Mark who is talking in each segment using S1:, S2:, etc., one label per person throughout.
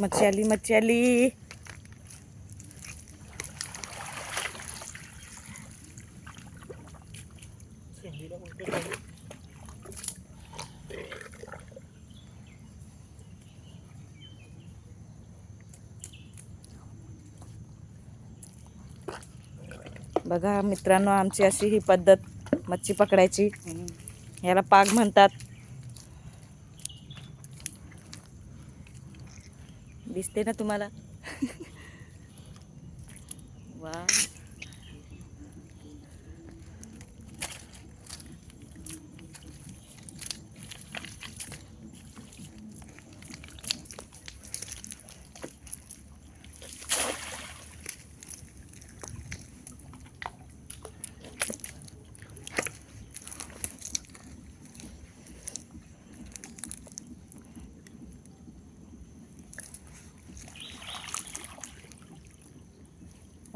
S1: मच्छी आली मच्छी आली बघा मित्रांनो आमची अशी ही पद्धत मच्छी पकडायची. याला पाग म्हणतात. दिसते ना तुम्हाला? वा.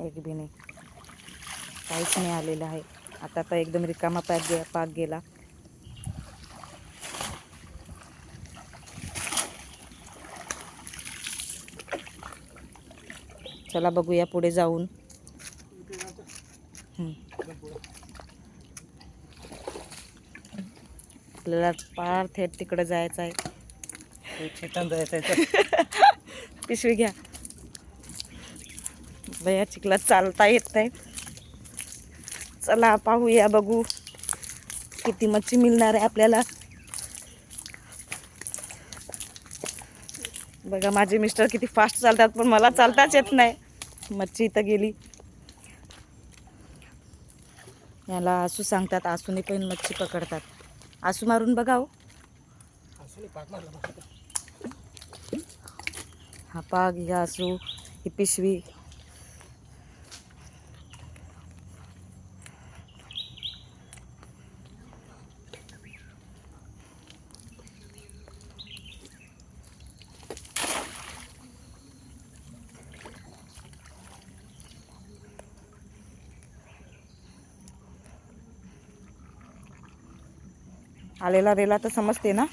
S1: एक बी नाही. काहीच नाही आलेलं आहे. आता तर एकदम रिकामा पाक गे पाक गेला. चला बघूया पुढे जाऊन. आपल्याला पार थेट तिकडे जायचं आहे.
S2: जायचं
S1: पिशवी घ्या. बया चिखलात चालता येत नाही चला पाहूया बघू. किती मच्छी मिळणार आहे आपल्याला. बघा माझे मिस्टर किती फास्ट चालतात पण मला चालताच येत नाही. मच्छी इथं गेली. याला आसू सांगतात आसूने पण मच्छी पकडतात. आसू मारून बघा हो. हा पाग ही आसू. ही पिशवी. आलेला रेला तर समजते ना?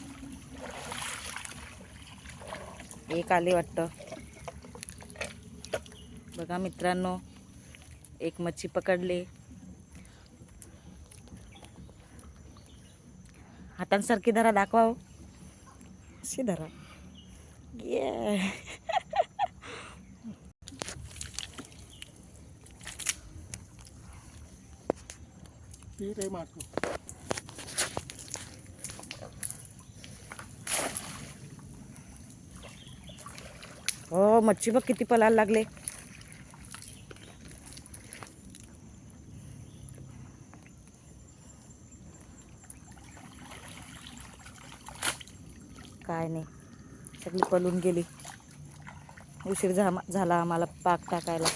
S1: एक आले वाटतं. बघा मित्रांनो एक मच्छी पकडले. हातांसारखी धरा दाखवा हो. अशी धरा. ये हो मच्छी बघ किती पलायला लागले. काय नाही सगळी पलून गेली. उशीर झा झाला आम्हाला पाक टाकायला.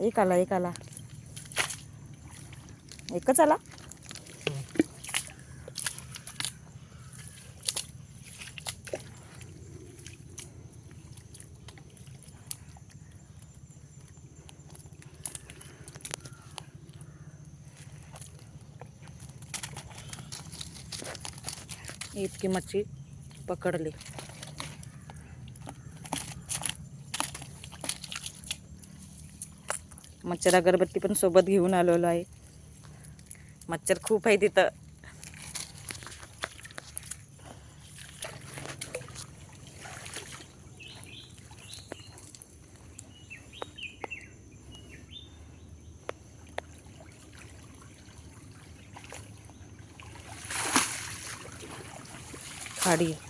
S1: एक आला एक आला. एकच आला? इतकी मच्छी पकडली. मच्छर अगरबत्ती पण सोबत घेऊन आलेलो आहे. मच्छर खूप आहे तिथं. കടിയും.